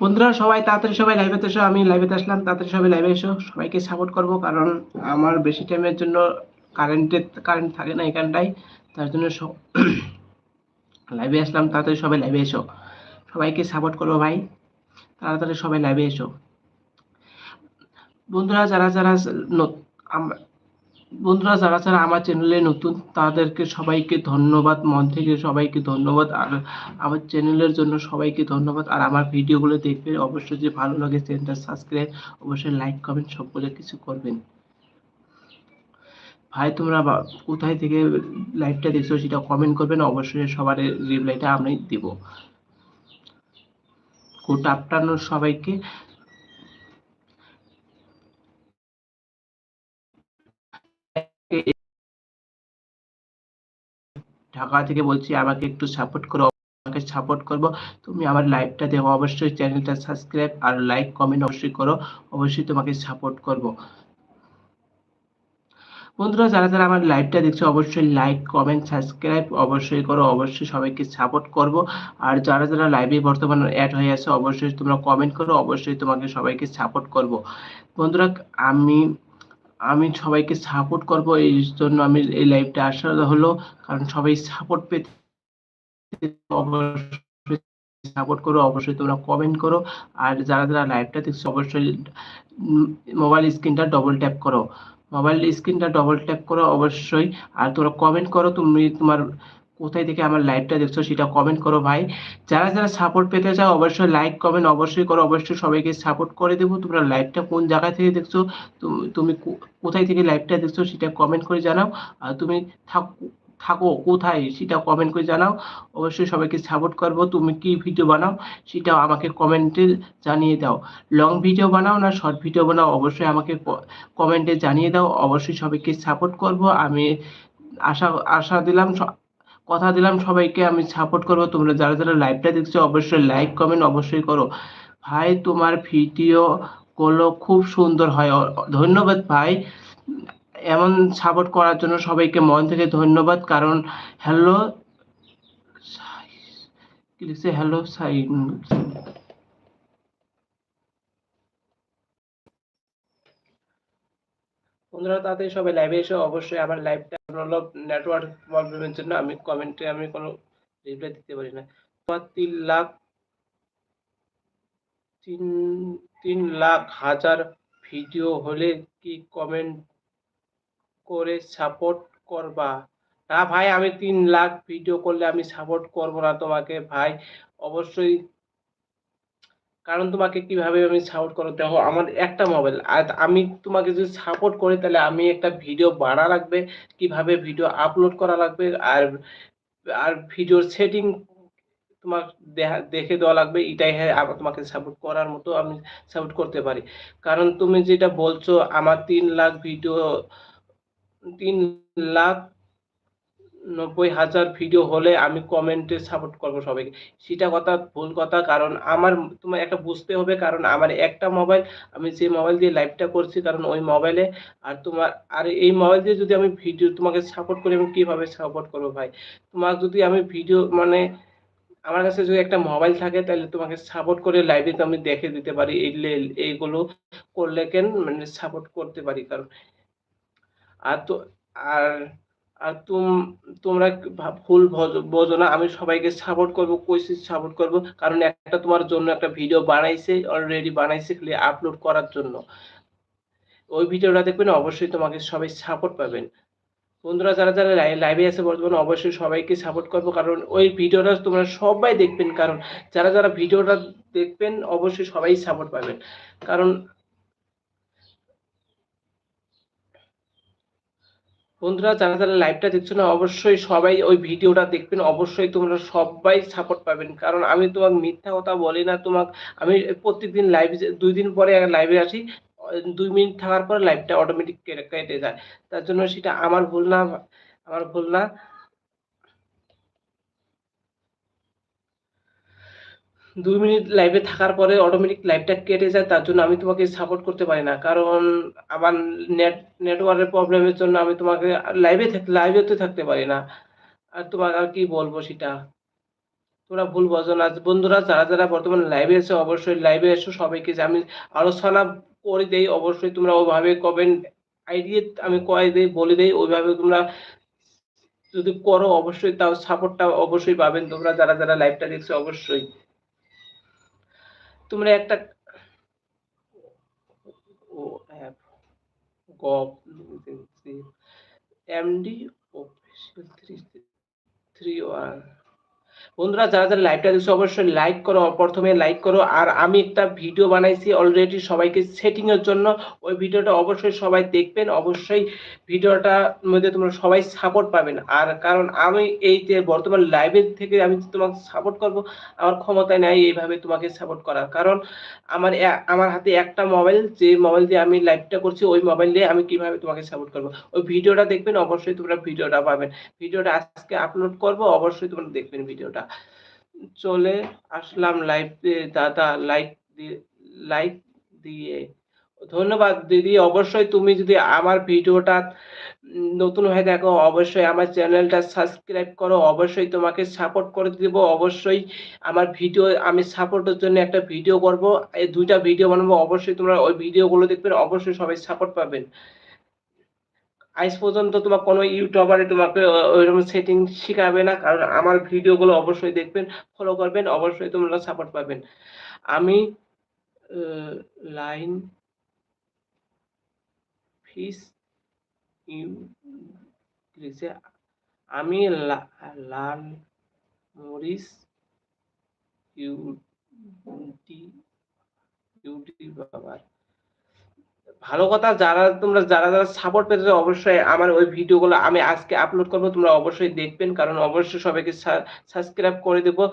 বন্ধুরা, সবাই তাড়াতাড়ি সবাই লাইভে তো এসো। আমি লাইভে আসলাম, তাড়াতাড়ি সবাই লাইভে এসো। সবাইকে সাপোর্ট করব, কারণ আমার বেশি টাইমের জন্য কারেন্টের কারেন্ট থাকে না এখানটায় তার জন্য লাইভে আসলাম, তাড়াতাড়ি সবাই লাইভে এসো। সবাইকে সাপোর্ট করব ভাই, তাড়াতাড়ি সবাই লাইভে এসো। বন্ধুরা, যারা যারা বন্ধুরা, যারা যারা আমার চ্যানেলে নতুন, তাদেরকে সবাইকে ধন্যবাদ, মন থেকে সবাইকে ধন্যবাদ। আর আমার চ্যানেলের জন্য সবাইকে ধন্যবাদ। আর আমার ভিডিওগুলো দেখবে অবশ্যই যে ভালো লাগে, চ্যানেলটা সাবস্ক্রাইব অবশ্যই লাইক কমেন্ট সবগুলো কিছু করবেন। ভাই, তোমরা কোথায় থেকে লাইভটা দেখছ সেটা কমেন্ট করবেন। অবশ্যই সবার রিপ্লাইটা আমি দিব। গুড আফটারনুন সবাইকে। ঢাকা থেকে বলছি, আমাকে একটু সাপোর্ট করো, আমাকে সাপোর্ট করব। তুমি আমার লাইভটা দেখো, অবশ্যই চ্যানেলটা সাবস্ক্রাইব আর লাইক কমেন্ট অবশ্যই করো, অবশ্যই তোমাকে সাপোর্ট করব। বন্ধুরা, যারা যারা আমার লাইভটা দেখছ, অবশ্যই লাইক কমেন্ট সাবস্ক্রাইব অবশ্যই করো, অবশ্যই সবাইকে সাপোর্ট করব। আর যারা যারা লাইভে বর্তমানে অ্যাড হয়ে আছে, অবশ্যই তোমরা কমেন্ট করো, অবশ্যই তোমাকে সবাইকে সাপোর্ট করব। বন্ধুরা, আমি আমি সবাইকে সাপোর্ট করব, এই জন্য আমি এই লাইভটা আসা হলো। কারণ সবাই সাপোর্ট পেতে সাপোর্ট করো, অবশ্যই তোমরা কমেন্ট করো। আর যারা যারা লাইভটা দেখছ, অবশ্যই মোবাইল স্ক্রিনটা ডবল ট্যাপ করো। মোবাইল স্ক্রিনটা ডবল ট্যাপ করো, অবশ্যই। আর তোমরা কমেন্ট করো, তুমি তোমার কোথায় থেকে আমার লাইভটা দেখছ সেটা কমেন্ট করো ভাই। যারা যারা সাপোর্ট পেতে চাও অবশ্যই লাইক কমেন্ট অবশ্যই করো, অবশ্যই সবাইকে সাপোর্ট করে দেবো। তোমরা লাইভটা কোন জায়গা থেকে দেখছ তুমি কোথায় থেকে লাইভটা দেখছ সেটা কমেন্ট করে জানাও। আর তুমি থাকো থাকো কোথায় সেটা কমেন্ট করে জানাও। অবশ্যই সবাইকে সাপোর্ট করব। তুমি কি ভিডিও বানাও সেটাও আমাকে কমেন্টে জানিয়ে দাও। লং ভিডিও বানাও না শর্ট ভিডিও বানাও, অবশ্যই আমাকে কমেন্টে জানিয়ে দাও। অবশ্যই সবাইকে সাপোর্ট করব। আমি আশা আশা দিলাম কথা দিলাম সবাইকে, আমি সাপোর্ট করব। তোমরা যারা যারা লাইভটা দেখছ, অবশ্যই লাইক কমেন্ট অবশ্যই করো। ভাই, তোমার ভিডিও গুলো খুব সুন্দর হয়। ধন্যবাদ ভাই। এমন সাপোর্ট করার জন্য সবাইকে মন থেকে ধন্যবাদ। কারণ হ্যালো কি লিখছে? হ্যালো সাই বন্ধুরা, তাড়াতাড়ি সবাই লাইভে এসে। অবশ্যই আমার লাইভটা হলো নেটওয়ার্ক প্রবলেমের জন্য আমি কমেন্টে আমি কোনো রিপ্লাই দিতে পারি না। তোমার তিন লাখ, তিন তিন লাখ হাজার ভিডিও হলে কি কমেন্ট করে সাপোর্ট করবা? না ভাই, আমি তিন লাখ ভিডিও করলে আমি সাপোর্ট করব না তোমাকে ভাই। অবশ্যই কারণ তোমাকে কীভাবে আমি সাপোর্ট করো? দেখো, আমার একটা মোবাইল আর আমি তোমাকে যদি সাপোর্ট করি, তাহলে আমি একটা ভিডিও বানা লাগবে, কীভাবে ভিডিও আপলোড করা লাগবে, আর আর ভিডিওর সেটিং তোমার দেখা- দেখে দেওয়া লাগবে, এটাই হ্যাঁ তোমাকে সাপোর্ট করার মতো আমি সাপোর্ট করতে পারি। কারণ তুমি যেটা বলছো, আমার তিন লাখ ভিডিও তিন লাখ নব্বই হাজার ভিডিও হলে আমি কমেন্টে সাপোর্ট করব সবাইকে। সেটা কথা, ভুল কথা, কারণ আমার, তোমার একটা বুঝতে হবে, কারণ আমার একটা মোবাইল আমি যে মোবাইল দিয়ে লাইভটা করছি, কারণ ওই মোবাইলে আর তোমার, আর এই মোবাইল দিয়ে যদি আমি ভিডিও তোমাকে সাপোর্ট করি, আমি কীভাবে সাপোর্ট করব ভাই? তোমার যদি আমি ভিডিও মানে আমার কাছে যদি একটা মোবাইল থাকে, তাহলে তোমাকে সাপোর্ট করে লাইভে তো আমি দেখে দিতে পারি, এই এইগুলো করলে কেন মানে সাপোর্ট করতে পারি, কারণ আর তো, আর তোমরা ভুল বোঝো না, আমি সবাইকে সাপোর্ট করব কইছি সাপোর্ট করব, কারণ একটা তোমার জন্য একটা ভিডিও বানাইছে অলরেডি বানাইছে খালি আপলোড করার জন্য। ওই ভিডিওটা দেখবেন, অবশ্যই তোমাকে সবাই সাপোর্ট পাবেন। বন্ধুরা, যারা যারা লাইভে আছে বর্তমানে, অবশ্যই সবাইকে সাপোর্ট করব, কারণ ওই ভিডিওটা তোমরা সবাই দেখবেন, কারণ যারা যারা ভিডিওটা দেখবেন, অবশ্যই সবাই সাপোর্ট পাবেন। কারণ বন্ধুরা, যারা যারা লাইভটা দেখছ না, অবশ্যই সবাই ওই ভিডিওটা দেখবেন। অবশ্যই তোমরা সবাই সাপোর্ট পাবেন। কারণ আমি তোমাকে মিথ্যা কথা বলি না, তোমাকে আমি প্রত্যেকদিন লাইভ দুই দিন পরে লাইভে আসি, দুই মিনিট থাকার পরে লাইভটা অটোমেটিক কেটে যায়। তার জন্য সেটা আমার ভুল না, আমার ভুল না। দুই মিনিট লাইভে থাকার পরে অটোমেটিক লাইভটা কেটে যায়, তার জন্য আমি তোমাকে সাপোর্ট করতে পারি না। কারণ আমার নেট নেটওয়ার্কের প্রবলেমের জন্য আমি তোমাকে লাইভে লাইভে তো থাকতে পারি না। আর তোমাকে আর কি বলব সেটা? তোমরা ভুল বোঝো না। বন্ধুরা, যারা যারা বর্তমানে লাইভে এসে, অবশ্যই লাইভে এসো সবাইকে আমি আলোচনা করে দেই, অবশ্যই তোমরা ওইভাবে কমেন্ট আইডিয়া আমি কয়ে দেই, বলে দেই, ওইভাবে তোমরা যদি করো, অবশ্যই তাও সাপোর্টটা অবশ্যই পাবেন। তোমরা যারা যারা লাইভটা দেখছ, অবশ্যই। তোমরা একটা ও app gov MD official three three one বন্ধুরা, যারা যারা লাইভটা দেখছ, অবশ্যই লাইক করো, প্রথমে লাইক করো। আর আমি একটা ভিডিও বানাইছি অলরেডি সবাইকে সেটিং এর জন্য। ওই ভিডিওটা অবশ্যই সবাই দেখবেন। অবশ্যই ভিডিওটা মধ্যে তোমরা সবাই সাপোর্ট পাবেন। আর কারণ আমি এই যে বর্তমান লাইভের থেকে আমি তোমাকে সাপোর্ট করব, আমার ক্ষমতায় নাই এইভাবে তোমাকে সাপোর্ট করার। কারণ আমার আমার হাতে একটা মোবাইল যে মোবাইল দিয়ে আমি লাইভটা করছি, ওই মোবাইল দিয়ে আমি কীভাবে তোমাকে সাপোর্ট করব? ওই ভিডিওটা দেখবেন, অবশ্যই তোমরা ভিডিওটা পাবেন। ভিডিওটা আজকে আপলোড করব, অবশ্যই তোমরা দেখবেন ভিডিওটা চলে আসলাম লাইভ দিয়ে দাদা লাইক লাইক দিয়ে। ধন্যবাদ দিদি, অবশ্যই তুমি যদি আমার ভিডিওটা নতুন হয়ে দেখো অবশ্যই আমার চ্যানেলটা সাবস্ক্রাইব করো, অবশ্যই তোমাকে সাপোর্ট করে দিব, অবশ্যই আমার ভিডিও, আমি সাপোর্টের জন্য একটা ভিডিও করব। এই দুইটা ভিডিও বানাবো, অবশ্যই তোমরা ওই ভিডিওগুলো দেখবেন অবশ্যই সবাই সাপোর্ট পাবেন। আজ পর্যন্ত তোমার কোনো ইউটিউবারে তোমাকে ওইরকম সেটিং শিখাবে না। কারণ আমার ভিডিওগুলো অবশ্যই দেখবেন ফলো করবেন, অবশ্যই তোমরা সাপোর্ট পাবেন। আমি লাইন, ফিস ইংলিশে আমি লাল মরিস ইউটি ইউটিউবার ভালো কথা, যারা, তোমরা যারা যারা সাপোর্ট পেতে অবশ্যই আমার ওই ভিডিওগুলো আমি আজকে আপলোড করব, তোমরা অবশ্যই দেখবেন, কারণ অবশ্যই সবাইকে সাবস্ক্রাইব করে দেবো।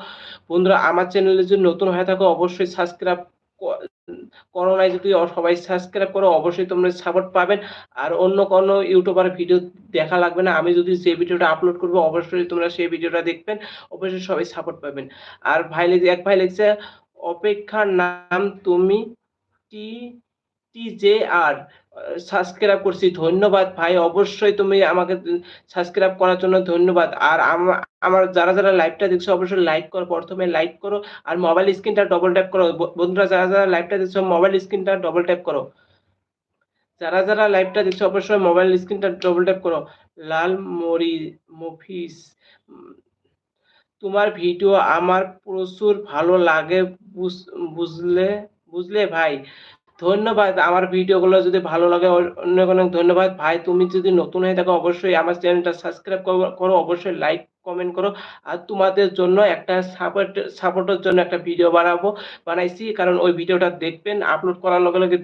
বন্ধুরা, আমার চ্যানেলে যদি নতুন হয়ে থাকো, অবশ্যই সাবস্ক্রাইব করো, নাই যদি সবাই সাবস্ক্রাইব করো, অবশ্যই তোমরা সাপোর্ট পাবেন। আর অন্য কোনো ইউটিউবার ভিডিও দেখা লাগবে না, আমি যদি যে ভিডিওটা আপলোড করব, অবশ্যই তোমরা সেই ভিডিওটা দেখবেন, অবশ্যই সবাই সাপোর্ট পাবেন। আর ভাই এক ভাই লিখছে, অপেক্ষার নাম তুমি টি টি আর সাবস্ক্রাইব করছি, ধন্যবাদ ভাই, অবশ্যই তুমি আমাকে সাবস্ক্রাইব করার জন্য ধন্যবাদ। আর আমার যারা যারা লাইভটা দেখছ, অবশ্যই লাইক করো, প্রথমে লাইক করো, আর মোবাইল স্ক্রিনটা ডবল ট্যাপ করো। বন্ধুরা, যারা যারা লাইভটা দেখছ মোবাইল স্ক্রিনটা ডবল ট্যাপ করো। যারা যারা লাইভটা দেখছ, অবশ্যই মোবাইল স্ক্রিনটা ডবল ট্যাপ করো। লাল মরি মফিস, তোমার ভিডিও আমার প্রচুর ভালো লাগে বুঝলে বুঝলে ভাই? ধন্যবাদ। আমার ভিডিওগুলো যদি ভালো লাগে অনেক অনেক ধন্যবাদ। ভাই, তুমি যদি নতুন হয়ে থাকো, অবশ্যই আমার চ্যানেলটা সাবস্ক্রাইব করো অবশ্যই লাইক কমেন্ট করো। আর তোমাদের জন্য একটা সাপোর্ট সাপোর্টের জন্য একটা ভিডিও বানাবো, বানাইছি। কারণ ওই ভিডিওটা দেখবেন আপলোড করার লগে লগে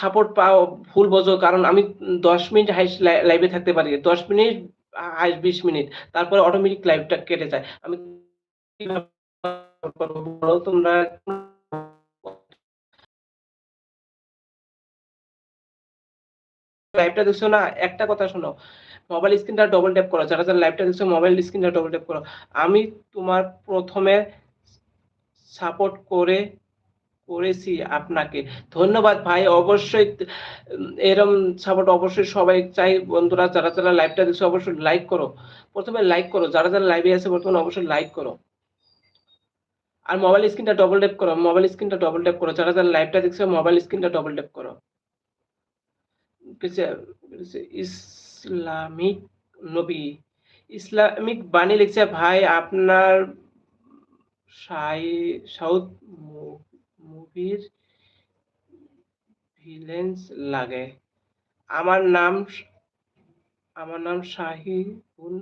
সাপোর্ট পাও, ভুল বোঝো। কারণ আমি দশ মিনিট হাইস লাইভে থাকতে পারি। দশ মিনিট আজ বিশ মিনিট তারপরে অটোমেটিক লাইভটা কেটে যায় আমি তোমরা লাইভটা দেখছ না একটা কথা শোনো মোবাইল স্ক্রিনটা ডবল ট্যাপ করো যারা যারা লাইভটা দেখছ মোবাইল স্ক্রিনটা ডবল ট্যাপ করো আমি তোমার প্রথমে সাপোর্ট করে করেছি আপনাকে। ধন্যবাদ ভাই, অবশ্যই, এরম সাপোর্ট অবশ্যই সবাই চাই। বন্ধুরা, যারা যারা লাইভটা দেখছ, অবশ্যই লাইক করো। প্রথমে লাইক করো। যারা যারা লাইভে আছে বর্তমানে, অবশ্যই লাইক করো। আর মোবাইল স্ক্রিনটা ডবল ট্যাপ করো। মোবাইল স্ক্রিনটা ডবল ট্যাপ করো। যারা যারা লাইভটা দেখছ মোবাইল স্ক্রিনটা ডবল ট্যাপ করো। ইসলামিক নবী। ইসলামিক বাণী লিখছে ভাই, আপনার সাউথ ভিলেন্স লাগে। আমার নাম আমার নাম শাহিবুল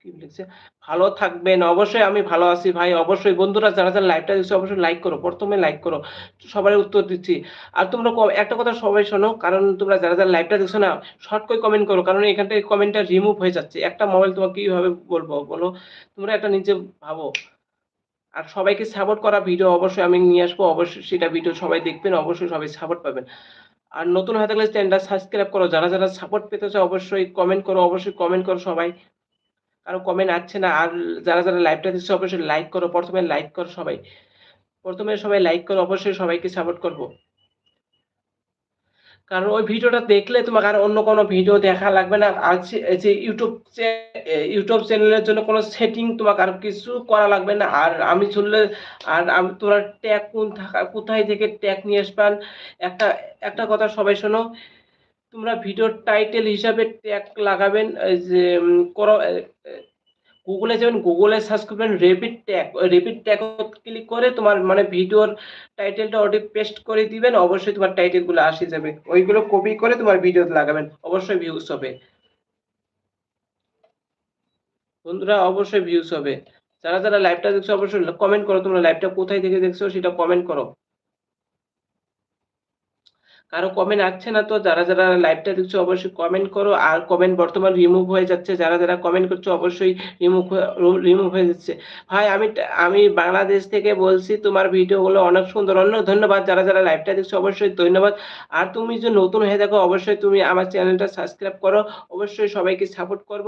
কি লিখছে? ভালো থাকবেন। অবশ্যই আমি ভালো আছি ভাই। অবশ্যই বন্ধুরা, যারা যারা লাইভটা দিচ্ছে অবশ্যই লাইক করো। প্রথমে লাইক করো। সবাই উত্তর দিচ্ছি। আর তোমরা একটা কথা সবাই শোনো, কারণ তোমরা যারা যারা লাইভটা দেখছ না শর্ট করে কমেন্ট করো। কারণ এখান থেকে কমেন্টটা রিমুভ হয়ে যাচ্ছে। একটা মোবাইল তোমাকে কীভাবে বলব বলো? তোমরা একটা নিজে ভাবো। আর সবাইকে সাপোর্ট করা ভিডিও অবশ্যই আমি নিয়ে আসব। অবশ্যই সেটা ভিডিও সবাই দেখবেন, অবশ্যই সবাই সাপোর্ট পাবেন। আর নতুন হয়ে থাকলে চ্যানেলটা সাবস্ক্রাইব করো। যারা যারা সাপোর্ট পেতে চাও, অবশ্যই কমেন্ট করো, অবশ্যই কমেন্ট করো সবাই। কারও কমেন্ট আসছে না, আর যারা যারা লাইভটা দিচ্ছে অবশ্যই লাইক করো। প্রথমে লাইক করো সবাই। প্রথমে সবাই লাইক করো, অবশ্যই সবাইকে সাপোর্ট করব। কারণ ওই ভিডিওটা দেখলে তোমাকে আর অন্য কোনো ভিডিও দেখা লাগবে না। আর যে- ইউটিউব ইউটিউব চ্যানেলের জন্য কোনো সেটিং তোমাকে আর কিছু করা লাগবে না। আর আমি শুনলে, আর আমি তোমরা ট্যাগ কোন থাকা কোথায় থেকে ট্যাগ নিয়ে আসবেন একটা একটা কথা সবাই শোনো, তোমরা ভিডিওর টাইটেল হিসাবে ট্যাগ লাগাবেন যে গুগলে যাবেন গুগলে সার্চ করবেন rapid tag rapid tag click করে তোমার মানে ভিডিওর টাইটেলটা ওটি পেস্ট করে দিবেন, অবশ্যই তোমার টাইটেলগুলো আসে যাবে। ওইগুলো কপি করে তোমার ভিডিওতে লাগাবেন, অবশ্যই ভিউজ হবে। বন্ধুরা, অবশ্যই ভিউজ হবে। যারা যারা লাইভটা দেখছ, অবশ্যই কমেন্ট করো, তোমরা লাইভটা কোথায় থেকে দেখছ, সেটা কমেন্ট করো। কারও কমেন্ট আসছে না তো? যারা যারা লাইভটা দেখছ অবশ্যই কমেন্ট করো। আর কমেন্ট বর্তমান রিমুভ হয়ে যাচ্ছে। যারা যারা কমেন্ট করছ অবশ্যই রিমুভ রিমুভ হয়ে যাচ্ছে। ভাই, আমি আমি বাংলাদেশ থেকে বলছি, তোমার ভিডিওগুলো অনেক সুন্দর। অনেক ধন্যবাদ। যারা যারা লাইভটা দেখছ অবশ্যই ধন্যবাদ। আর তুমি যে নতুন হয়ে থাকো, অবশ্যই তুমি আমার চ্যানেলটা সাবস্ক্রাইব করো। অবশ্যই সবাইকে সাপোর্ট করব।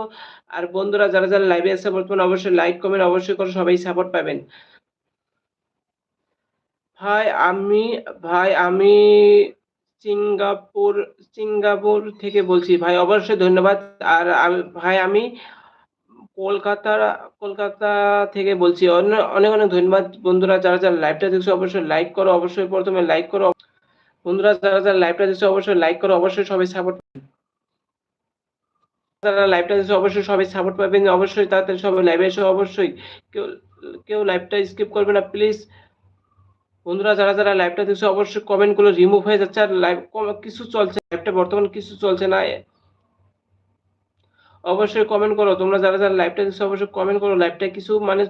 আর বন্ধুরা, যারা যারা লাইভে আছে বর্তমানে, অবশ্যই লাইক কমেন্ট অবশ্যই করো। সবাই সাপোর্ট পাবেন। ভাই, আমি ভাই, আমি সিঙ্গাপুর সিঙ্গাপুর থেকে বলছি। ভাই, অবশ্যই ধন্যবাদ। আর ভাই, আমি কলকাতা কলকাতা থেকে বলছি। অনেক অনেক ধন্যবাদ বন্ধুরা, যারা যারা লাইভটা দেখছ, অবশ্যই লাইক করো, অবশ্যই প্রথমে লাইক করো। বন্ধুরা, যারা যারা লাইভটা দেখছ, অবশ্যই লাইক করো, অবশ্যই সবাই সাপোর্ট যারা লাইভটা দেখছ, অবশ্যই সবাই সাপোর্ট পাবেন। অবশ্যই তাড়াতাড়ি সবাই লাইভে এসে, অবশ্যই। কেউ কেউ লাইভটা স্কিপ করবে না প্লিজ বন্ধুরা, যারা যারা লাইভটা দেখছ, অবশ্যই কমেন্টগুলো রিমুভ হয়ে যাচ্ছে আর লাইভ কিছু চলছে লাইভটা বর্তমানে কিছু চলছে না। অবশ্যই কমেন্ট করো। তোমরা যারা যারা লাইভটা দেখছ, অবশ্যই কমেন্ট করো লাইভটা কিছু মানে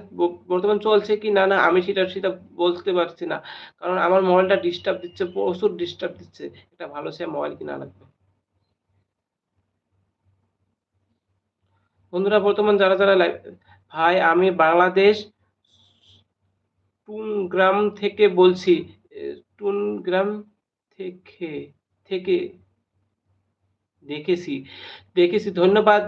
বর্তমান চলছে কি না না আমি সেটা সেটা বলতে পারছি না। কারণ আমার মোবাইলটা ডিস্টার্ব দিচ্ছে, প্রচুর ডিস্টার্ব দিচ্ছে। এটা ভালো সে মোবাইল কিনা লাগবে। বন্ধুরা, বর্তমান যারা যারা লাইভ ভাই, আমি বাংলাদেশ টুনগ্রাম থেকে বলছি এ, টুনগ্রাম থেকে থেকে দেখেছি দেখেছি ধন্যবাদ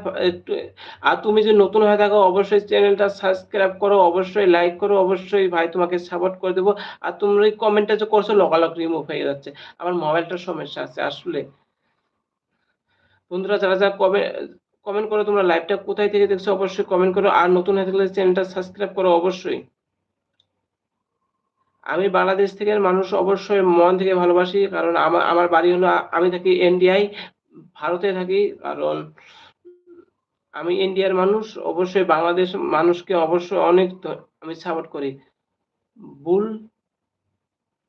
আর তুমি যে নতুন হয়ে থাকো অবশ্যই চ্যানেলটা সাবস্ক্রাইব করো অবশ্যই লাইক করো অবশ্যই ভাই তোমাকে সাপোর্ট করে দেবো আর তোমরা এই কমেন্টটা যে করছ লগালগ রিমুভ হয়ে যাচ্ছে আমার মোবাইলটার সমস্যা আছে আসলে। বন্ধুরা যারা যারা কমেন্ট কমেন্ট করো তোমরা লাইভটা কোথায় থেকে দেখছ অবশ্যই কমেন্ট করো আর নতুন হয়ে থাকলে চ্যানেলটা সাবস্ক্রাইব করো অবশ্যই। আমি বাংলাদেশ থেকে মানুষ অবশ্যই মন থেকে ভালোবাসি, কারণ আমার আমার বাড়ি হলো, আমি থাকি ইন্ডিয়ায় ভারতে থাকি, কারণ আমি ইন্ডিয়ার মানুষ, অবশ্যই বাংলাদেশ মানুষকে অবশ্যই অনেক আমি সাপোর্ট করি। বুল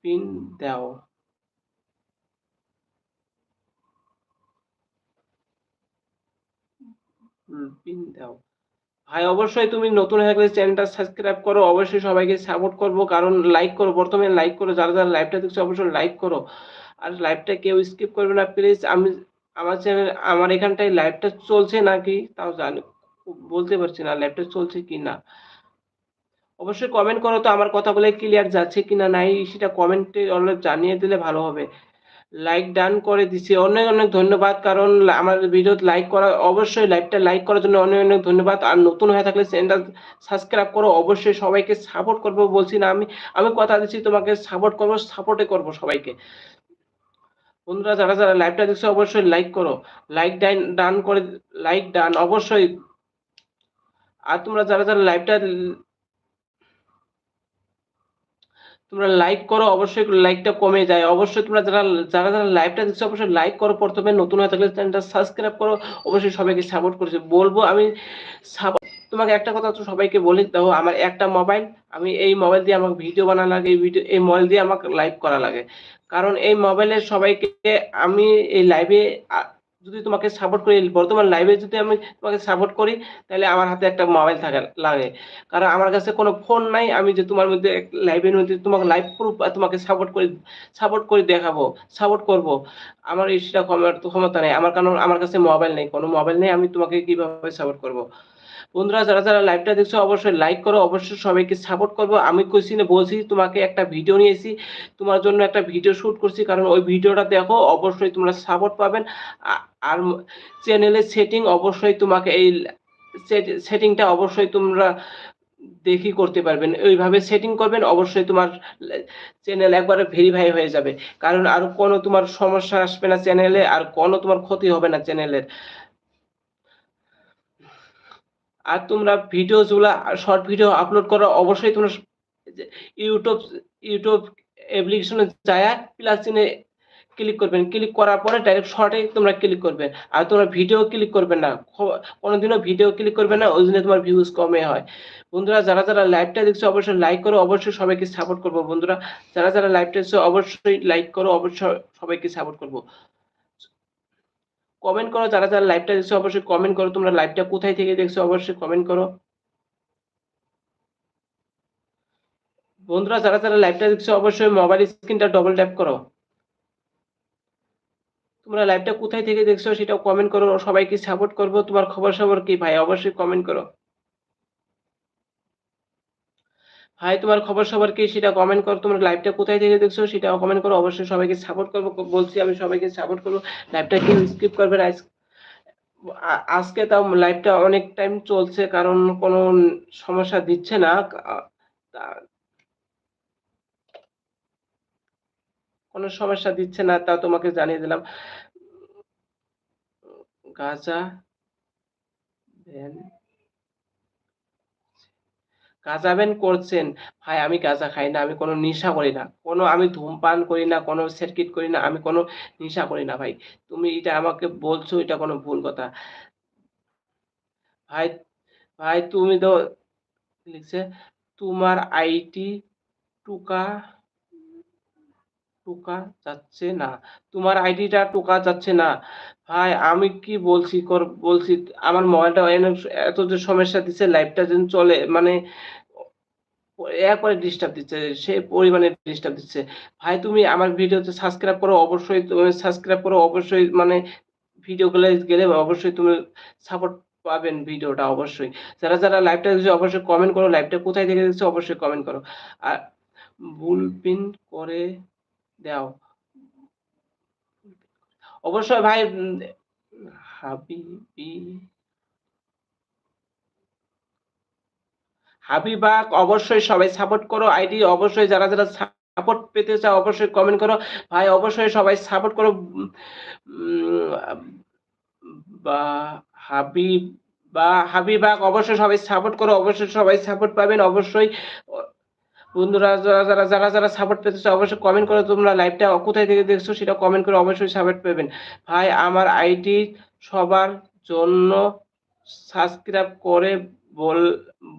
পিন দাও। পিন দাও। ভাই, অবশ্যই তুমি নতুন হয়ে গেলে চ্যানেলটা সাবস্ক্রাইব করো। অবশ্যই সবাইকে সাপোর্ট করব, কারণ লাইক করো। বর্তমানে লাইক করো, যারা যারা লাইভটা দেখছ অবশ্যই লাইক করো। আর লাইভটা কেউ স্কিপ করবে না প্লিজ আমি, আমার চ্যানেল আমার এখানটায় লাইভটা চলছে নাকি, তাও জানি, বলতে পারছি না লাইভটা চলছে কি না অবশ্যই কমেন্ট করো তো, আমার কথাগুলো ক্লিয়ার যাচ্ছে কি না নাই, সেটা কমেন্টে জানিয়ে দিলে ভালো হবে। লাইক ডান করে দিছি। অনেক অনেক ধন্যবাদ। কারণ আমার ভিডিও লাইক করা, অবশ্যই লাইভটা লাইক করার জন্য অনেক অনেক ধন্যবাদ। আর নতুন হয়ে থাকলে চ্যানেলটা সাবস্ক্রাইব করো। অবশ্যই সবাইকে সাপোর্ট করব বলছি না। আমি আমি কথা দিচ্ছি, তোমাকে সাপোর্ট করব সাপোর্টে করব সবাইকে। বন্ধুরা, যারা যারা লাইভটা দেখছ, অবশ্যই লাইক করো। লাইক ডান ডান করে লাইক ডান অবশ্যই। আর তোমরা যারা যারা লাইভটা তোমরা লাইক করো, অবশ্যই লাইকটা কমে যায়। অবশ্যই তোমরা যারা যারা যারা লাইভটা দেখছ, অবশ্যই লাইক করো প্রথমে। নতুন হয়ে থাকলে চ্যানেলটা সাবস্ক্রাইব করো। অবশ্যই সবাইকে সাপোর্ট করেছে। বলব আমি তোমাকে একটা কথা তো সবাইকে বলি, দেখো আমার একটা মোবাইল আমি এই মোবাইল দিয়ে আমাকে ভিডিও বানানো লাগে, এই ভিডিও এই মোবাইল দিয়ে আমাকে লাইভ করা লাগে। কারণ এই মোবাইলে সবাইকে আমি এই লাইভে যদি তোমাকে সাপোর্ট করি, বর্তমান লাইভে যদি আমি তোমাকে সাপোর্ট করি, তাহলে আমার হাতে একটা মোবাইল থাকা, লাগে। কারণ আমার কাছে কোনো ফোন নাই, আমি যে তোমার মধ্যে লাইভের মধ্যে তোমাকে লাইভ প্রুফ তোমাকে সাপোর্ট করে সাপোর্ট করে দেখাবো সাপোর্ট করব, আমার এই সেটা ক্ষমতা নেই। আমার কারণ আমার কাছে মোবাইল নেই, কোনো মোবাইল নেই, আমি তোমাকে কীভাবে সাপোর্ট করব? বন্ধুরা, যারা যারা লাইভটা দেখছ, অবশ্যই লাইক করো, অবশ্যই সবাইকে সাপোর্ট করব। আমি কইছি না বলছি, তোমাকে একটা ভিডিও নিয়েছি তোমার জন্য একটা ভিডিও শুট করছি, কারণ ওই ভিডিওটা দেখো, অবশ্যই তোমরা সাপোর্ট পাবেন। আর চ্যানেলের সেটিং অবশ্যই তোমাকে এই সেটিংটা অবশ্যই তোমরা দেখি করতে পারবেন। ওইভাবে সেটিং করবেন, অবশ্যই তোমার চ্যানেল একবারে ভেরিফাই হয়ে যাবে। কারণ আর কোনো তোমার সমস্যা আসবে না চ্যানেলে আর কোনো তোমার ক্ষতি হবে না চ্যানেলের আর তোমরা ভিডিও যেগুলা শর্ট ভিডিও আপলোড করো, অবশ্যই তোমরা ইউটিউব ইউটিউব অ্যাপ্লিকেশনে যায় প্লাস চিনে ক্লিক করবেন। ক্লিক করার পরে ডাইরেক্ট শর্টে তোমরা ক্লিক করবে। আর তোমরা ভিডিও ক্লিক করবে না। কোনোদিনও ভিডিও ক্লিক করবে না, ওই জন্য তোমার ভিউজ কমে হয়। বন্ধুরা, যারা যারা লাইভটা দেখছ, অবশ্যই লাইক করো, অবশ্যই সবাইকে সাপোর্ট করব। বন্ধুরা, যারা যারা লাইভটা দেখছ, অবশ্যই লাইক করো, অবশ্যই সবাইকে সাপোর্ট করব। কমেন্ট করো, যারা যারা লাইভটা দেখছ অবশ্যই কমেন্ট করো, তোমরা লাইভটা কোথায় থেকে দেখছ অবশ্যই কমেন্ট করো। বন্ধুরা, যারা যারা লাইভটা দেখছ অবশ্যই মোবাইল স্ক্রিনটা ডবল ট্যাপ করো। তোমরা লাইভটা কোথায় থেকে দেখছ সেটাও কমেন্ট করো, সবাইকে সাপোর্ট করব। তোমার খবর সবর কি ভাই? অবশ্যই কমেন্ট করো। ভাই তোমার খবর সবার কি? সেটা কমেন্ট করো। তোমার লাইভটা কোথায় থেকে দেখছ সেটাও কমেন্ট করো। অবশ্যই সবাইকে সাপোর্ট করব। বলছি আমি সবাইকে সাপোর্ট করব। লাইভটা কেউ স্কিপ করবে না। আজকে তাও লাইভটা অনেক টাইম চলছে, কারণ কোনো সমস্যা দিচ্ছে না। কোনো সমস্যা দিচ্ছে না তা তোমাকে জানিয়ে দিলাম। গাজা ব্যান গাঁজা ব্যান করছেন। ভাই, আমি গাঁজা খাই না, আমি কোনো নেশা করি না। কোনো আমি ধূমপান করি না, কোনো সার্কিট করি না, আমি কোনো নেশা করি না ভাই। তুমি এটা আমাকে বলছো, এটা কোনো ভুল কথা। ভাই ভাই, তুমি তো, লিখছে, তোমার আইটি টুকা টুকা যাচ্ছে না। তোমার আইডিটা টোকা যাচ্ছে না। ভাই, আমি কি বলছি কর, বলছি, আমার মোবাইলটা এত যে সমস্যা দিচ্ছে লাইভটা যেন চলে মানে একবারে ডিস্টার্ব দিচ্ছে, সে পরিমাণে ডিস্টার্ব দিচ্ছে। ভাই, তুমি আমার ভিডিওতে সাবস্ক্রাইব করো, অবশ্যই তুমি সাবস্ক্রাইব করো, অবশ্যই মানে ভিডিও গুলো গেলে অবশ্যই তুমি সাপোর্ট পাবেন ভিডিওটা, অবশ্যই। যারা যারা লাইভটা দেখছ, অবশ্যই কমেন্ট করো লাইভটা কোথায় থেকে দেখছ, অবশ্যই কমেন্ট করো। আর বুলপিন করে দাও। অবশ্যই ভাই হাবিবি হাবিবা অবশ্যই সবাই সাপোর্ট করো। আইডি অবশ্যই যারা যারা সাপোর্ট পেতে চাও অবশ্যই কমেন্ট করো। ভাই, অবশ্যই সবাই সাপোর্ট করো। বা, হাবিব বা হাবিবা অবশ্যই সবাই সাপোর্ট করো। অবশ্যই সবাই সাপোর্ট পাবেন। অবশ্যই বন্ধুরা, যারা যারা যারা যারা সাপোর্ট পেতে অবশ্যই কমেন্ট করো তোমরা লাইভটা কোথায় থেকে দেখছ সেটা কমেন্ট করে অবশ্যই সাপোর্ট পাবেন। ভাই, আমার আইডি সবার জন্য সাবস্ক্রাইব করে বল,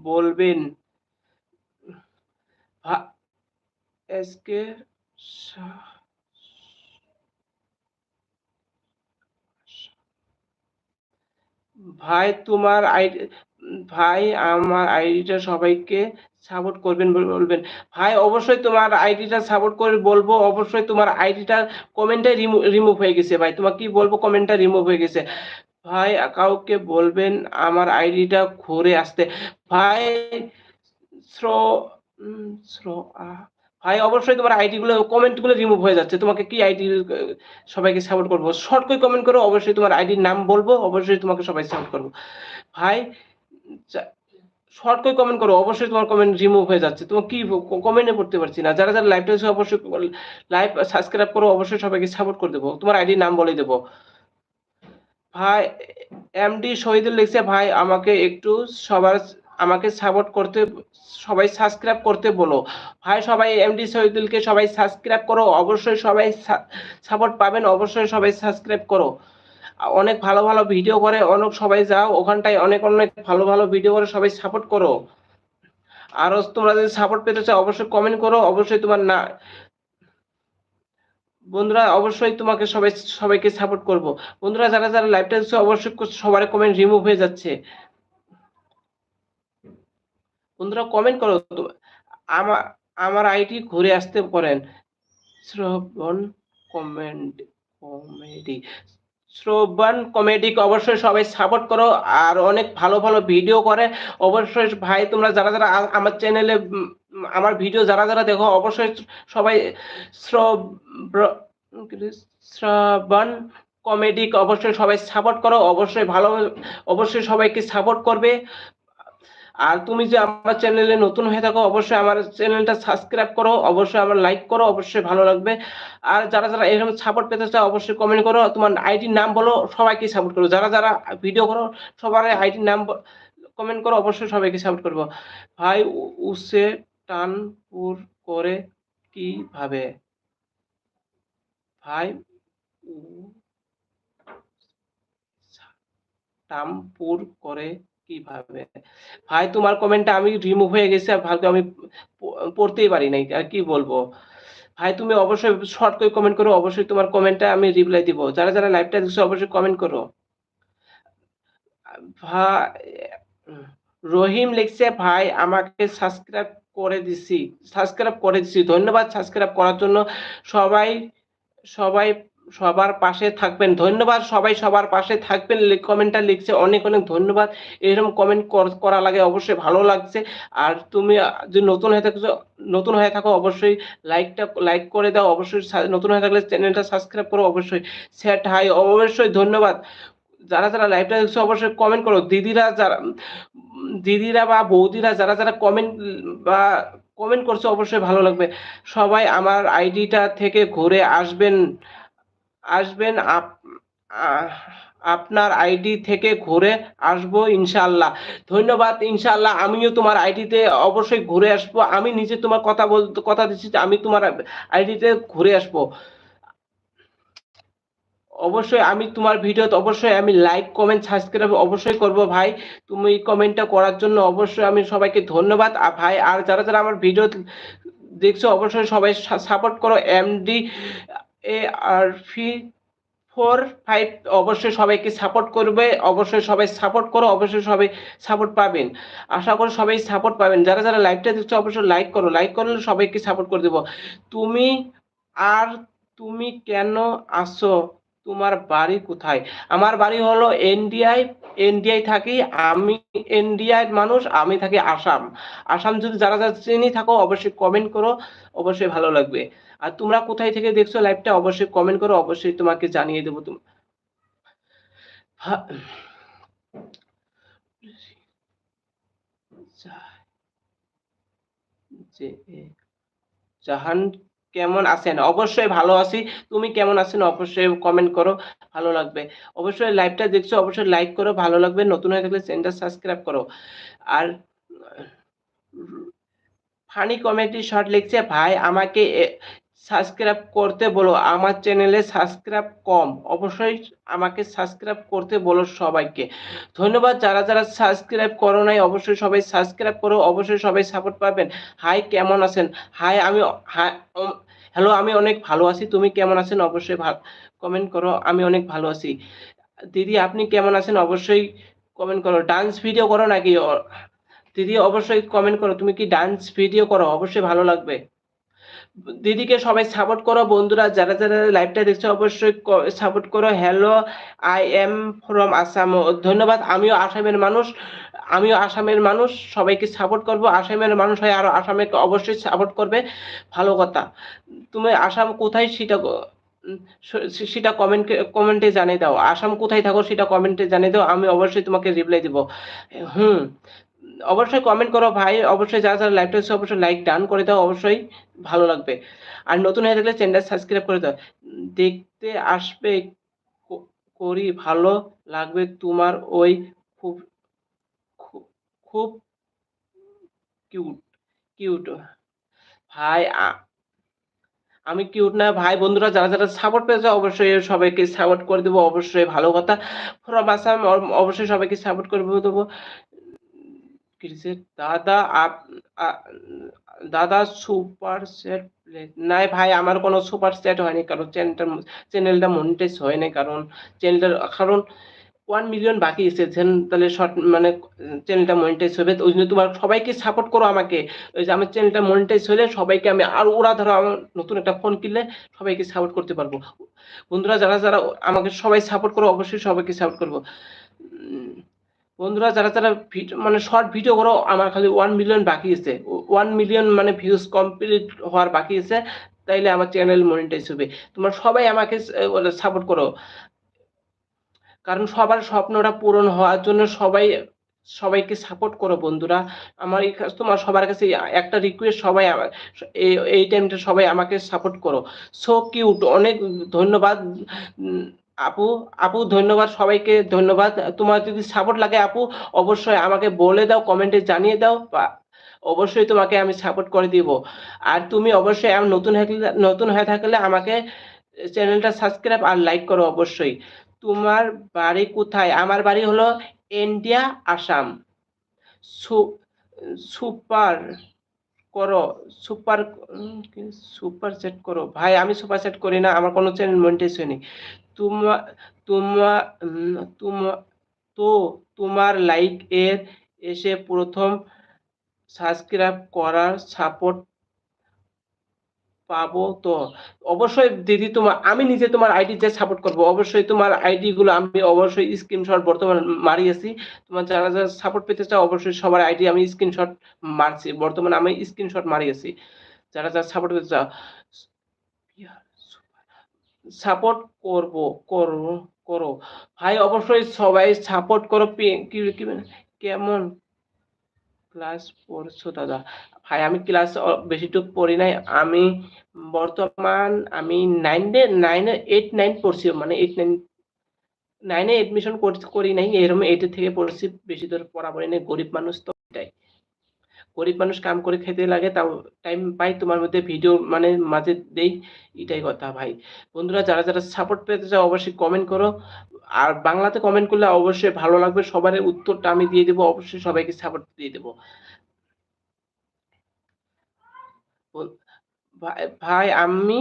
বলবেন। এসকে ভাই, তোমার আইডি ভাই, আমার আইডিটা সবাইকে সাপোর্ট করবেন বল- বলবেন। ভাই, অবশ্যই তোমার আইডিটা সাপোর্ট করে বলব। অবশ্যই তোমার আইডিটা কমেন্টে রিমুভ হয়ে গেছে ভাই। তোমার কি বলব? কমেন্টটা রিমুভ হয়ে গেছে। ভাই, কাউকে বলবেন আমার আইডিটা ঘুরে আসতে। ভাই, শ্রো শ্রো ভাই, অবশ্যই তোমার আইডি গুলো কমেন্টগুলো রিমুভ হয়ে যাচ্ছে। তোমাকে কি আইডি সবাইকে সাপোর্ট করব? শর্ট করে কমেন্ট করো। অবশ্যই তোমার আইডির নাম বলব। অবশ্যই তোমাকে সবাই সাপোর্ট করব। ভাই শর্ট করে কমেন্ট করো, অবশ্যই তোমার কমেন্ট রিমুভ হয়ে যাচ্ছে। তোমার কি কমেন্টে পড়তে পারছি না। যারা যারা লাইভটা অবশ্যই লাইভ সাবস্ক্রাইব করো, অবশ্যই সবাইকে সাপোর্ট করে দেবো। তোমার আইডির নাম বলে দেবো। ভাই এমডি শহীদুল লিখছে, ভাই, আমাকে একটু সবার, আমাকে সাপোর্ট করতে, সবাই সাবস্ক্রাইব করতে বলো। ভাই, সবাই এমডি শহীদুলকে সবাই সাবস্ক্রাইব করো। অবশ্যই সবাই সাপোর্ট পাবেন। অবশ্যই সবাই সাবস্ক্রাইব করো। অনেক ভালো ভালো ভিডিও করে, অনেক সবাই যাও, ওখানটায় অনেক অনেক ভালো ভালো ভিডিও করে সবাই সাপোর্ট করো। আরও তোমরা যদি সাপোর্ট পেতে চাও, অবশ্যই কমেন্ট করো, অবশ্যই তোমার না, বন্ধুরা অবশ্যই তোমাকে সবাই, সবাইকে সাপোর্ট করব। বন্ধুরা যারা যারা লাইভটা দেখছ, অবশ্যই সবার কমেন্ট রিমুভ হয়ে যাচ্ছে। বন্ধুরা কমেন্ট করো আমার আমার আইডি ঘুরে আসতে পারেন। শ্রবণ কমেন্ট, কমেডি। শ্রবণ কমেডিকে অবশ্যই সবাই সাপোর্ট করো। আর অনেক ভালো ভালো ভিডিও করে। অবশ্যই ভাই, তোমরা যারা যারা আমার চ্যানেলে আমার ভিডিও যারা যারা দেখো, অবশ্যই সবাই শ্রব- শ্রবণ কমেডিকে অবশ্যই সবাই সাপোর্ট করো। অবশ্যই ভালো, অবশ্যই সবাইকে সাপোর্ট করবে। আর তুমি যে আমার চ্যানেলে নতুন হয়ে থাকো, অবশ্যই আমার চ্যানেলটা সাবস্ক্রাইব করো, অবশ্যই আমার লাইক করো, অবশ্যই ভালো লাগবে। আর যারা যারা এরকম সাপোর্ট পেতে চাও, অবশ্যই কমেন্ট করো, তোমার আইডির নাম বলো, সবাইকে সাপোর্ট করো। যারা যারা ভিডিও করো, সবার আইডির নাম কমেন্ট করো, অবশ্যই সবাইকে সাপোর্ট করব। ভাই উসে টানপুর করে কীভাবে? ভাই টামপুর করে কীভাবে? ভাই, তোমার কমেন্টটা আমি রিমুভ হয়ে গেছে আর ভালো আমি পড়তেই পারি নাই। আর কি বলব? ভাই, তুমি অবশ্যই শর্ট করে কমেন্ট করো, অবশ্যই তোমার কমেন্টটা আমি রিপ্লাই দিব। যারা যারা লাইভটা দেখছ, অবশ্যই কমেন্ট করো। ভাই, রহিম লিখছে, ভাই, আমাকে সাবস্ক্রাইব করে দিছি সাবস্ক্রাইব করে দিছি। ধন্যবাদ সাবস্ক্রাইব করার জন্য। সবাই সবাই সবার পাশে থাকবেন। ধন্যবাদ সবাই সবার পাশে থাকবেন। কমেন্টটা লিখছে। অনেক অনেক ধন্যবাদ। এরকম কমেন্ট করা লাগে অবশ্যই ভালো লাগছে। আর তুমি যদি নতুন হয়ে থাকছো, নতুন হয়ে থাকো অবশ্যই লাইকটা লাইক করে দাও। অবশ্যই নতুন হয়ে থাকলে চ্যানেলটা সাবস্ক্রাইব করো অবশ্যই। সেট হাই অবশ্যই ধন্যবাদ। যারা যারা লাইভটা দেখছ অবশ্যই কমেন্ট করো। দিদিরা যারা, দিদিরা বা বৌদিরা যারা যারা কমেন্ট বা কমেন্ট করছে অবশ্যই ভালো লাগবে। সবাই আমার আইডিটা থেকে ঘুরে আসবেন। আসবেন, আপ- আপনার আইডি থেকে ঘুরে আসব ইনশাল্লাহ ধন্যবাদ ইনশাল্লাহ আমিও তোমার আইডিতে অবশ্যই ঘুরে আসব। আমি নিজে তোমার কথা বল, কথা দিচ্ছি আমি তোমার আইডিতে ঘুরে আসব। অবশ্যই আমি তোমার ভিডিওতে অবশ্যই আমি লাইক, কমেন্ট, সাবস্ক্রাইব অবশ্যই করব ভাই। তুমি এই কমেন্টটা করার জন্য অবশ্যই আমি সবাইকে ধন্যবাদ। ভাই, আর যারা যারা আমার ভিডিও দেখছ, অবশ্যই সবাই সাপোর্ট করো। এমডি এ আর ফি ফোর ফাইভ অবশ্যই সবাইকে সাপোর্ট করবে, অবশ্যই সবাই সাপোর্ট করো, অবশ্যই সবাই সাপোর্ট পাবেন। আশা করি সবাই সাপোর্ট পাবেন। যারা যারা লাইভটা দেখছ, অবশ্যই লাইক করো। লাইক করলে সবাইকে সাপোর্ট করে দেবো। তুমি আর তুমি কেন আসো? তোমার বাড়ি কোথায়? আমার বাড়ি হলো ইন্ডিয়ায় ইন্ডিয়ায় থাকি, আমি ইন্ডিয়ার মানুষ, আমি থাকি আসাম। আসাম যদি যারা যারা চিনি থাকো, অবশ্যই কমেন্ট করো, অবশ্যই ভালো লাগবে। আর তোমরা কোথায় থেকে দেখছ লাইভটা অবশ্যই কমেন্ট করো, অবশ্যই তোমাকে জানিয়ে দেবো তুমি জাহান কেমন আছেন? অবশ্যই ভালো আছি। তুমি কেমন আছেন? অবশ্যই কমেন্ট করো, ভালো লাগবে। অবশ্যই লাইভটা দেখছ, অবশ্যই লাইক করো, ভালো লাগবে। নতুন হয়ে থাকলে চ্যানেলটা সাবস্ক্রাইব করো। আর ফানি কমেডি শর্ট লিখছে, ভাই, আমাকে সাবস্ক্রাইব করতে বলো। আমার চ্যানেলে সাবস্ক্রাইব কম। অবশ্যই আমাকে সাবস্ক্রাইব করতে বলো সবাইকে। ধন্যবাদ। যারা যারা সাবস্ক্রাইব করো নাই, অবশ্যই সবাই সাবস্ক্রাইব করো। অবশ্যই সবাই সাপোর্ট পাবেন। হাই কেমন আছেন? হাই আমি হাই হ্যালো আমি অনেক ভালো আছি। তুমি কেমন আছেন? অবশ্যই কমেন্ট করো। আমি অনেক ভালো আছি। দিদি, আপনি কেমন আছেন? অবশ্যই কমেন্ট করো। ডান্স ভিডিও করো নাকি? দিদি, অবশ্যই কমেন্ট করো। তুমি কি ডান্স ভিডিও করো? অবশ্যই ভালো লাগবে। দিদিকে সবাই সাপোর্ট করো, বন্ধুরা, যারা যারা লাইভটা দেখছ অবশ্যই সাপোর্ট করো। Hello I am from Assam ধন্যবাদ, আমিও আসামের মানুষ, আমিও আসামের মানুষ, সবাইকে সাপোর্ট করব। আসামের মানুষ হয় আরও আসামে অবশ্যই সাপোর্ট করবে। ভালো কথা। তুমি আসাম কোথায় সেটা সেটা কমেন্ট কমেন্টে জানিয়ে দাও। আসাম কোথায় থাকো সেটা কমেন্টে জানিয়ে দাও। আমি অবশ্যই তোমাকে রিপ্লাই দিব। হুম অবশ্যই কমেন্ট করো ভাই। অবশ্যই যারা যারা লাইভটা হচ্ছে অবশ্যই লাইক ডান করে দাও, অবশ্যই ভালো লাগবে। আর নতুন হয়ে থাকলে চ্যানেলটা সাবস্ক্রাইব করে দাও। দেখতে আসবে করি, ভালো লাগবে তোমার ওই খুব খুব কিউট কিউট ভাই আমি কিউট না। ভাই, বন্ধুরা, যারা যারা সাপোর্ট পেয়েছে, অবশ্যই সবাইকে সাপোর্ট করে দেবো। অবশ্যই ভালো কথা। ফ্রম আসাম অবশ্যই সবাইকে সাপোর্ট করে দেবো। কিসের দাদা আপ দাদা সুপার সেট নাই ভাই আমার কোনো সুপার সেট হয়নি, কারণ চ্যানেলটা চ্যানেলটা মনিটাইজ হয়নি, কারণ চ্যানেলটার কারণ ওয়ান মিলিয়ন বাকি যেন তাহলে শর্ট মানে চ্যানেলটা মনিটাইজ হবে ওই জন্য তোমার সবাইকে সাপোর্ট করো আমাকে। ওই যে আমার চ্যানেলটা মনিটাইজ হলে সবাইকে আমি আর, ওরা ধরো আমার নতুন একটা ফোন কিনলে সবাইকে সাপোর্ট করতে পারব। বন্ধুরা, যারা যারা আমাকে সবাই সাপোর্ট করো, অবশ্যই সবাইকে সাপোর্ট করব। বন্ধুরা, যারা যারা মানে শর্ট ভিডিও করো, আমার খালি ওয়ান মিলিয়ন বাকি আছে। ওয়ান মিলিয়ন মানে ভিউজ কমপ্লিট হওয়ার বাকি আছে, তাইলে আমার চ্যানেল মনিটাইজ হবে। তোমরা সবাই আমাকে সাপোর্ট করো। কারণ সবার স্বপ্নটা পূরণ হওয়ার জন্য সবাই, সবাইকে সাপোর্ট করো বন্ধুরা। আমার তোমার সবার কাছে একটা রিকোয়েস্ট সবাই এই টাইমটা সবাই আমাকে সাপোর্ট করো। সো কিউট অনেক ধন্যবাদ। আপু আপু, ধন্যবাদ সবাইকে, ধন্যবাদ। তোমার যদি সাপোর্ট লাগে আপু, অবশ্যই আমাকে বলে দাও কমেন্টে জানিয়ে দাও অবশ্যই তোমাকে আমি সাপোর্ট করে দিব। আর তুমি অবশ্যই আমার নতুন নতুন হয়ে থাকলে আমাকে চ্যানেলটা সাবস্ক্রাইব আর লাইক করো অবশ্যই। তোমার বাড়ি কোথায়? আমার বাড়ি হলো ইন্ডিয়া আসাম। সুপার করো, সুপার সুপার সেট করো। ভাই, আমি সুপার সেট করি না, আমার কোনো চ্যানেল মনিটাইজ হয়নি। তো তোমার লাইক এর এসে প্রথম সাবস্ক্রাইব করার সাপোর্ট পাবো তো। অবশ্যই দিদি তোমার আমি নিজে তোমার আইডি যে সাপোর্ট করব, অবশ্যই তোমার আইডি গুলো আমি অবশ্যই স্ক্রিনশট বর্তমানে মারিয়েছি। তোমার যারা যারা সাপোর্ট পেতে চাও, অবশ্যই সবার আইডি আমি স্ক্রিনশট মারছি, বর্তমানে আমি স্ক্রিনশট মারিয়েছি। যারা যারা সাপোর্ট পেতে চাও সাপোর্ট করব করো করো। ভাই, অবশ্যই সবাই সাপোর্ট করো। কেমন ক্লাস পড়ছো দাদা? ভাই, আমি ক্লাস বেশিটুক পড়ি নাই। আমি বর্তমান আমি নাইনে নাইনে এইট নাইন পড়ছি। মানে এইট নাইন নাইনে এডমিশন করি নাই। এরকম এইট থেকে পড়ছি। বেশি দূর পড়া পড়ি নাই। গরিব মানুষ তো গরিব মানুষ কাম করে খেতে লাগে, তাও টাইম পাই তোমার মধ্যে ভিডিও মানে মাঝে দেই, এটাই কথা ভাই। বন্ধুরা, যারা যারা সাপোর্ট পেতে চাও অবশ্যই কমেন্ট করো। আর বাংলাতে কমেন্ট করলে অবশ্যই ভালো লাগবে সবার উত্তরটা আমি দিয়ে দেবো, অবশ্যই সবাইকে সাপোর্ট দিয়ে দেবো। ভাই আমি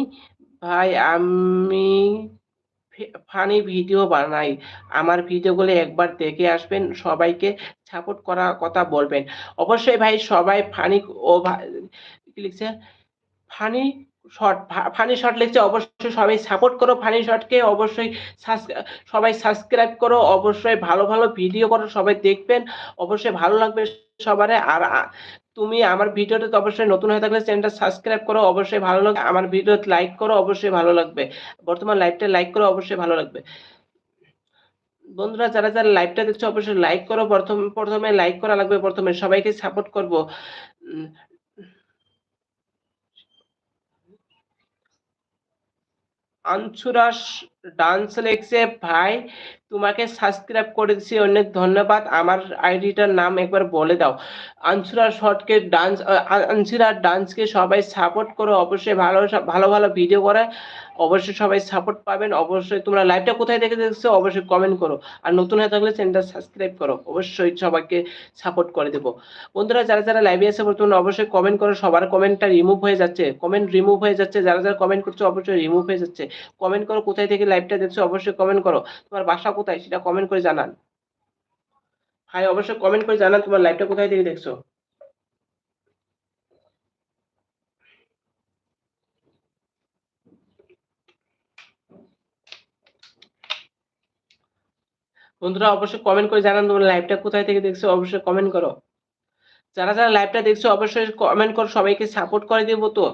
ভাই, আমি ফানি ভিডিও বানাই। আমার ভিডিওগুলো একবার দেখে আসবেন সবাইকে। সাপোর্ট করার কথা বলবেন। অবশ্যই ভাই, সবাই ফানি ও কি লিখছে? ফানি শর্ট ফানি শর্ট লিখছে, অবশ্যই সবাই সাপোর্ট করো ফানি শর্টকে অবশ্যই সবাই সাবস্ক্রাইব করো, অবশ্যই ভালো ভালো ভিডিও করো, সবাই দেখবেন, অবশ্যই ভালো লাগবে সবারে। আর তুমি আমার ভিডিওটা তো অবশ্যই নতুন হয়ে থাকলে চ্যানেলটা সাবস্ক্রাইব করো, অবশ্যই ভালো লাগবে। আমার ভিডিও লাইক করো, অবশ্যই ভালো লাগবে। বর্তমান লাইভটা লাইক করো, অবশ্যই ভালো লাগবে। বন্ধুরা, যারা যারা লাইভটা দেখছ, অবশ্যই লাইক করো। প্রথম, প্রথমে লাইক করা লাগবে, প্রথমে সবাইকে সাপোর্ট করব। আনসুরাস ডান্স লেখছে ভাই, তোমাকে সাবস্ক্রাইব করে দিছি অনেক ধন্যবাদ। আমার আইডিটার নাম একবার বলে দাও। আনসুরা শর্টকে ডান্স আনসুরা ডান্সকে সবাই সাপোর্ট করো, অবশ্যই ভালো ভালো ভালো ভিডিও করে। অবশ্যই সবাই সাপোর্ট পাবেন। অবশ্যই তোমরা লাইভটা কোথায় দেখে দেখছ, অবশ্যই কমেন্ট করো। আর নতুন হয়ে থাকলে চ্যানেলটা সাবস্ক্রাইব করো। অবশ্যই সবাইকে সাপোর্ট করে দেবো। বন্ধুরা, যারা যারা লাইভে আছে বর্তমানে, অবশ্যই কমেন্ট করো। সবার কমেন্টটা রিমুভ হয়ে যাচ্ছে। কমেন্ট রিমুভ হয়ে যাচ্ছে। যারা যারা কমেন্ট করছ, অবশ্যই রিমুভ হয়ে যাচ্ছে। কমেন্ট করো কোথায় থেকে লাইভটা দেখছ, অবশ্যই কমেন্ট করো। তোমার বাসা কোথায় সেটা কমেন্ট করে জানান। ভাই, অবশ্যই কমেন্ট করে জানান তোমার লাইভটা কোথায় থেকে দেখছ। বন্ধুরা, অবশ্যই কমেন্ট করে জানান তোমার লাইভটা কোথায় থেকে দেখছ, অবশ্যই কমেন্ট করো। যারা যারা লাইভটা দেখছ, অবশ্যই কমেন্ট করো, সবাইকে সাপোর্ট করে দেবো তো।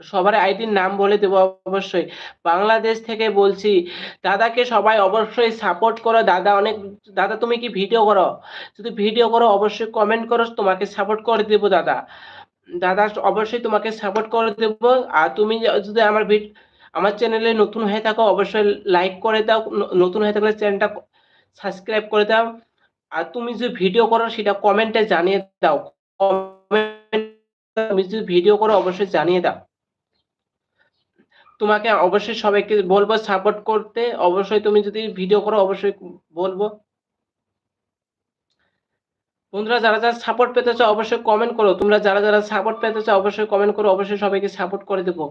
সবার আইডির নাম বলে দেবো অবশ্যই। বাংলাদেশ থেকে বলছি, দাদাকে সবাই অবশ্যই সাপোর্ট করো। দাদা অনেক, দাদা তুমি কি ভিডিও করো? যদি ভিডিও করো, অবশ্যই কমেন্ট করো, তোমাকে সাপোর্ট করে দেবো দাদা। দাদা অবশ্যই তোমাকে সাপোর্ট করে দেবো। আর তুমি যদি আমার আমার চ্যানেলে নতুন হয়ে থাকো, অবশ্যই লাইক করে দাও। নতুন হয়ে থাকলে চ্যানেলটা সাবস্ক্রাইব করে দাও। আর তুমি যে ভিডিও করো, সেটা কমেন্টে জানিয়ে দাও। কমেন্ট তুমি যদি ভিডিও করো, অবশ্যই জানিয়ে দাও। তোমাকে অবশ্যই সবাইকে বলব সাপোর্ট করতে। অবশ্যই তুমি যদি ভিডিও করো, অবশ্যই বলব। বন্ধুরা, যারা যারা সাপোর্ট পেতে চাও, অবশ্যই কমেন্ট করো। তোমরা যারা যারা সাপোর্ট পেতে চাও, অবশ্যই কমেন্ট করো, অবশ্যই সবাইকে সাপোর্ট করে দেবো।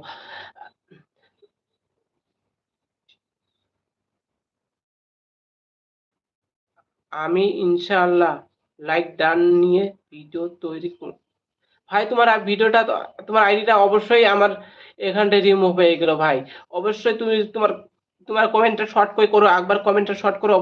আমি ইনশাআল্লাহ লাইক ডান নিয়ে ভিডিও তৈরি করব ভাই, তোমার ভিডিওটা তোমার আইডিটা অবশ্যই আমার এখানটা রিমুভ হয়ে গেল ভাই। অবশ্যই তুমি তোমার তোমার কমেন্টটা শর্ট করে করো, একবার কমেন্টটা শর্ট করো